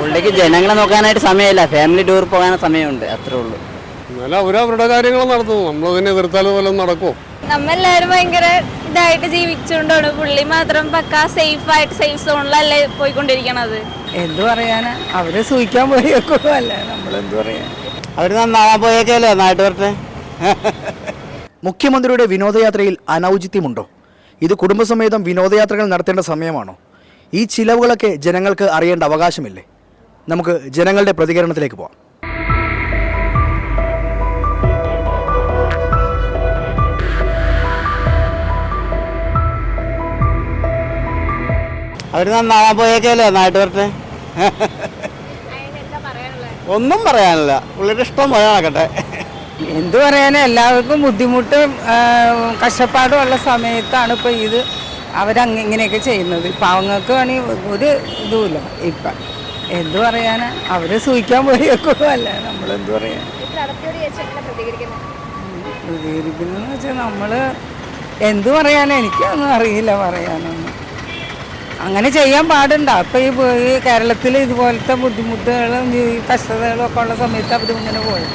പുള്ളിക്ക് ജനങ്ങളെ നോക്കാനായിട്ട് സമയമില്ല. ഫാമിലി ടൂർ പോകാൻ സമയമുണ്ട്. അത്രേ ഉള്ളൂ. എന്നാലും അവരവരുടെ കാര്യങ്ങൾ നടത്തുന്നു നമ്മൾ പിന്നെ എതിർത്താൽ പോലെ നടക്കുമോ നമ്മെല്ലാവരും ഭയങ്കര ഇതായിട്ട് ജീവിച്ചുകൊണ്ടാണ് പുള്ളി മാത്രം പക്ക സേഫ് ആയിട്ട് സേഫ് സോണിലല്ലേ പോയിക്കൊണ്ടിരിക്കണത്. എന്തു പറയാനാ? അവർ സൂഹിക്കാൻ പോയേക്കുള്ളൂ അല്ലേ നമ്മളെന്തു പറയാ അവർ നന്നാവാൻ പോയേക്കല്ലേ നന്നായിട്ട് വരട്ടെ. മുഖ്യമന്ത്രിയുടെ വിനോദയാത്രയിൽ അനൗചിത്യമുണ്ടോ? ഇത് കുടുംബസമേതം വിനോദയാത്രകൾ നടത്തേണ്ട സമയമാണോ? ഈ ചിലവുകളൊക്കെ ജനങ്ങൾക്ക് അറിയേണ്ട അവകാശമില്ലേ? നമുക്ക് ജനങ്ങളുടെ പ്രതികരണത്തിലേക്ക് പോവാം. അവർ നന്നാവാൻ പോയേക്കല്ലേ? നന്നായിട്ട് വരട്ടെ. ഒന്നും പറയാനില്ല. പുള്ളിയുടെ ഇഷ്ടം പോലെ നടക്കട്ടെ. എന്തു പറയാനാ? എല്ലാവർക്കും ബുദ്ധിമുട്ട് കഷ്ടപ്പാടും ഉള്ള സമയത്താണ് ഇപ്പം ഇത് അവരങ്ങനെയൊക്കെ ഇങ്ങനെയൊക്കെ ചെയ്യുന്നത്. പാവങ്ങൾക്ക് വേണമെങ്കിൽ ഒരു ഇതുമില്ല. ഇപ്പം എന്തു പറയാനാ? അവർ സൂഹിക്കാൻ പോയേക്കുള്ളൂ നമ്മൾ എന്തു പറയാ? പ്രതികരിക്കുന്നതെന്ന് വെച്ചാൽ നമ്മൾ എന്തു പറയാനാ? എനിക്കൊന്നും അറിയില്ല പറയാനൊന്നും. അങ്ങനെ ചെയ്യാൻ പാടുണ്ടോ? അപ്പൊ ഈ പോയി ഈ കേരളത്തിൽ ഇതുപോലത്തെ ബുദ്ധിമുട്ടുകളും ഈ കഷ്ടതകളും ഒക്കെ ഉള്ള സമയത്ത് അവർ ഇങ്ങനെ പോയി.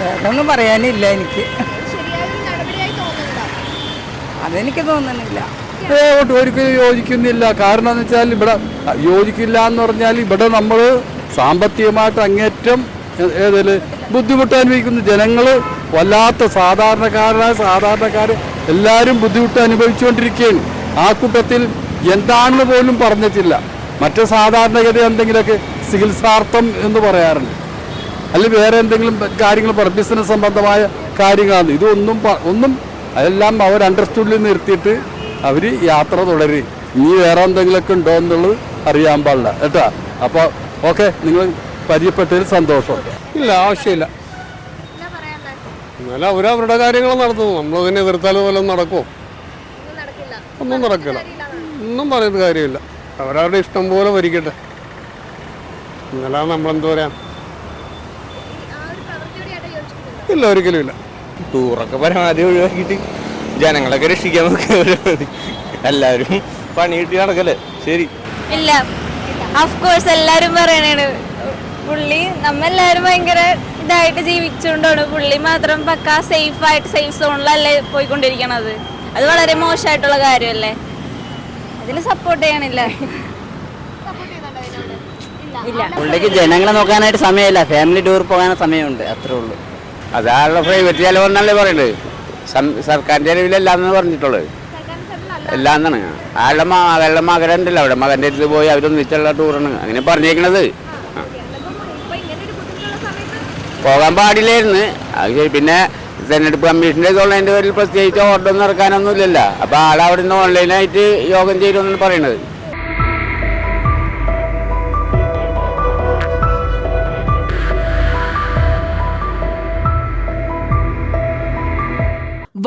വേറൊന്നും പറയാനില്ല എനിക്ക്. അതെനിക്ക് തോന്നുന്നില്ല. ഒട്ടും ഒരിക്കലും യോജിക്കുന്നില്ല. കാരണം എന്ന് വെച്ചാൽ ഇവിടെ യോജിക്കില്ല എന്ന് പറഞ്ഞാൽ ഇവിടെ നമ്മൾ സാമ്പത്തികമായിട്ട് അങ്ങേറ്റം ഏ- ഏതിൽ ബുദ്ധിമുട്ട് അനുഭവിക്കുന്ന ജനങ്ങൾ വല്ലാത്ത സാധാരണക്കാരായ സാധാരണക്കാർ എല്ലാവരും ബുദ്ധിമുട്ട് അനുഭവിച്ചുകൊണ്ടിരിക്കുകയാണ്. ആ കൂട്ടത്തിൽ എന്താണെന്ന് പോലും പറഞ്ഞിട്ടില്ല. മറ്റ് സാധാരണഗതി എന്തെങ്കിലുമൊക്കെ ചികിത്സാർത്ഥം എന്ന് പറയാറുണ്ട്. അല്ലെങ്കിൽ വേറെ എന്തെങ്കിലും കാര്യങ്ങൾ ബിസിനസ് സംബന്ധമായ കാര്യങ്ങളാണ്. ഇതൊന്നും ഒന്നും അതെല്ലാം അവർ അണ്ടർസ്റ്റുഡിൽ നിർത്തിയിട്ട് അവർ യാത്ര തുടരും. ഇനി വേറെ എന്തെങ്കിലുമൊക്കെ ഉണ്ടോ എന്നുള്ളത് അറിയാൻ പാടില്ല. കേട്ടാ? അപ്പോൾ ഓക്കെ നിങ്ങൾ പരിചയപ്പെട്ടതിൽ സന്തോഷം. ഇല്ല ആവശ്യമില്ല. എന്നാലും അവരവരുടെ കാര്യങ്ങൾ നടത്തുന്നു നമ്മൾ അതിനെ എതിർത്താൽ പോലെ നടക്കുമോ ഒന്നും നടക്കില്ല. ഒന്നും പറയുന്ന കാര്യമില്ല. അവരവരുടെ ഇഷ്ടം പോലെ ഭരിക്കട്ടെ. ഇന്നലെ നമ്മളെന്ത് പറയാം? ഇല്ല ഒരിക്കലും ഇല്ല. ടൂറൊക്കെ പരമാവധി ഒഴിവാക്കിയിട്ട് ജനങ്ങളൊക്കെ രക്ഷിക്കാൻ നോക്കുക. എല്ലാവരും പണി കിട്ടി നടക്കല്ലേ? ശരി. ഇല്ല. കോഴ്സ് എല്ലാരും പറയണേണ്. പുള്ളി നമ്മെല്ലാരും ഭയങ്കര ഇതായിട്ട് ജീവിച്ചുകൊണ്ടാണ് പുള്ളി മാത്രം പക്ക സേഫ് ആയിട്ട് സേഫ് സോണിലല്ലേ പോയിക്കൊണ്ടിരിക്കണത്. അത് വളരെ മോശമായിട്ടുള്ള കാര്യമല്ലേ അതിന് സപ്പോർട്ട് ചെയ്യണില്ല. ഇല്ല. പുള്ളിക്ക് ജനങ്ങളെ നോക്കാനായിട്ട് സമയമില്ല. ഫാമിലി ടൂർ പോകാൻ സമയമുണ്ട്. അത്രേ ഉള്ളൂ. അതാളുടെ പ്രൈവറ്റ് ചെലവെന്നല്ലേ പറയുന്നത് സർക്കാർ ചെലവിലല്ലാന്ന് പറഞ്ഞിട്ടുള്ളത്. എല്ലാന്നാണ് അയാളുടെ മകളുടെ മകനുണ്ടല്ലോ. അവിടെ മകന്റെ അടുത്ത് പോയി അവരൊന്നിച്ചുള്ള ടൂറാണ്. അങ്ങനെ പറഞ്ഞേക്കണത്. പോകാൻ പാടില്ലായിരുന്നു. അത് ശരി. പിന്നെ തെരഞ്ഞെടുപ്പ് കമ്മീഷന്റെ ഇതുള്ളതിന്റെ പേരിൽ പ്രത്യേകിച്ച് ഓർഡർ ഇറക്കാനൊന്നുമില്ലല്ലോ. അപ്പോൾ ആളവിടെ നിന്ന് ഓൺലൈനായിട്ട് യോഗം ചെയ്തു എന്നാണ് പറയണത്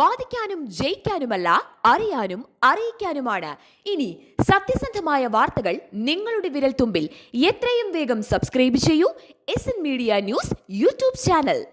വാദിക്കാനും ജയിക്കാനുമല്ല അറിയാനും അറിയിക്കാനുമാണ്. ഇനി സത്യസന്ധമായ വാർത്തകൾ നിങ്ങളുടെ വിരൽത്തുമ്പിൽ. എത്രയും വേഗം സബ്സ്ക്രൈബ് ചെയ്യൂ. S media news YouTube channel.